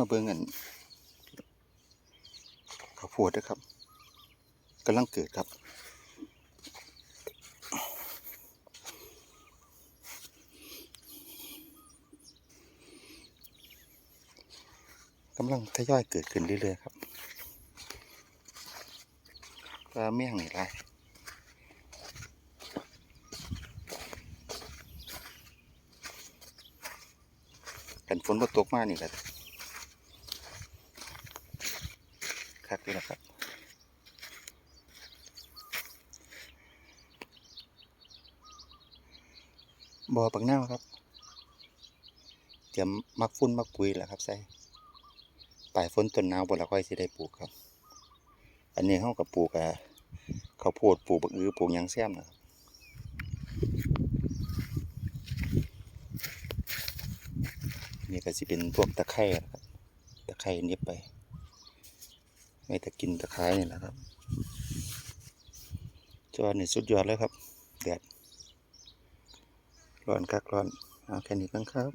มาเบิ่งกันข้าวโพดนะครับกำลังเกิดครับกำลังทยอยเกิดขึ้นเรื่อยๆครับปลาเมี่ยงนี่ไรกันฝนมาตกมานี่แหละ คักเลยนะครับบ่อปักหน้าวครับจะมักฟุ้นมักปุ๋ยแหละครับใส่ปลายฝนต้นหนาวบ่ละค่อยสิได้ปลูกครับ อันนี้เฮากับปลูกอะข้าวโพดปลูกบักอือปลูกยังแซมนะครับนี่ก็สิเป็นพวกตะไคร้นะครับตะไคร้เน็บไป ไม่แต่กินตะไคร้นี่แหละครับจอนี่สุดยอดเลยครับ แดดร้อนคักร้อน เอาแค่นี้กันครับ